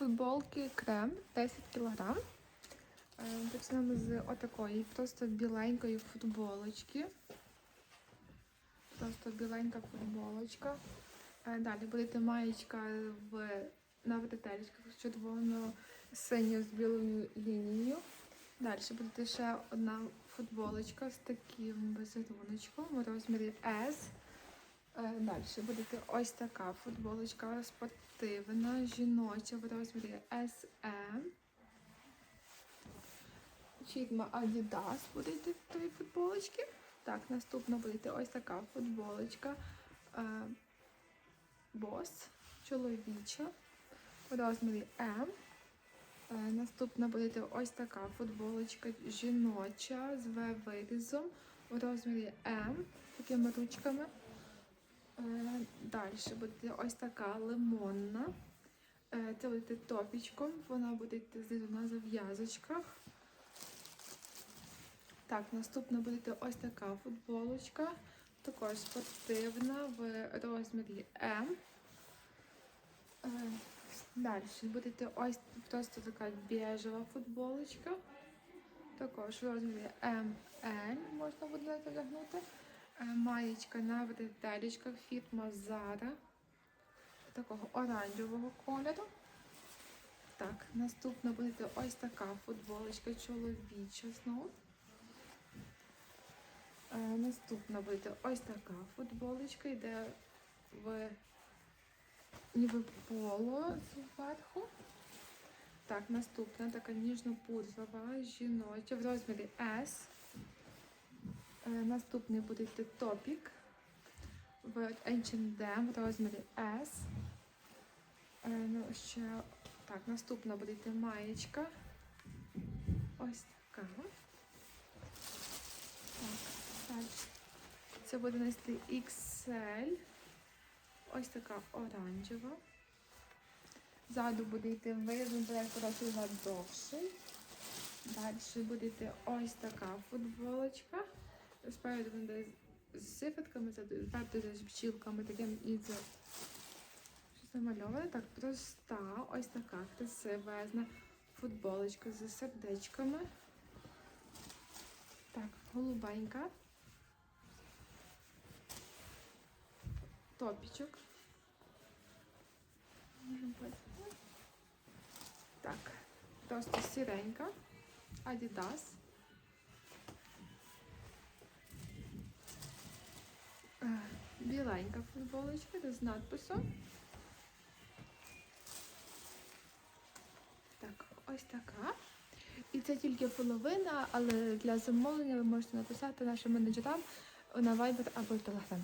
футболки крем 10 кг. Почнемо з отакої, просто біленької футболочки. Просто біленька футболочка. Е, Далі буде маєчка в на бретелечках з червоно-синьою з білою лінією. Далі буде ще одна футболочка з таким візеруночком в розмірі S. Е, Далі буде ось така футболочка спортивна, жіноча в розмірі SM. Фірма Adidas буде йти в тої футболочки. Так, наступна буде ось така футболочка е, Boss, чоловіча в розмірі М. Е, Наступна буде ось така футболочка жіноча з В-вирізом у розмірі М, такими ручками. Е, Далі буде ось така лимонна. Е, Це буде топічком, вона буде йти знизу на зав'язочках. Так, наступна буде ось така футболочка, також спортивна в розмірі М. Е, Далі буде ось просто така біжева футболочка. Також в розмірі ML можна буде одягнути. Е, Маєчка на бретелечках фірма Zara. Такого оранжевого кольору. Так, наступна буде ось така футболочка чоловіча знову. Е, Наступна буде ось така футболочка, йде в ніби поло зверху. Так, наступна така ніжно-пудрова, жіноча в розмірі S. Е, Наступний буде йти топік в H&M в розмірі S. Е, Ну, ще так, наступна буде йти маєчка. Ось така. Так. Це буде нести XL. Ось така оранжева. Ззаду буде йти вирізом, трохи задовший. Далі буде йти ось така футболочка. Спереду буде з сифетками, ззаду з бджілками, таким і з щось намальоване. Так, проста, ось така красивезна футболочка з сердечками. Так, голубенька. Топічок. Так, просто сіренька. Adidas. Біленька футболочка з надписом. Так, ось така. І це тільки половина, але для замовлення ви можете написати нашим менеджерам на Viber або в Telegram.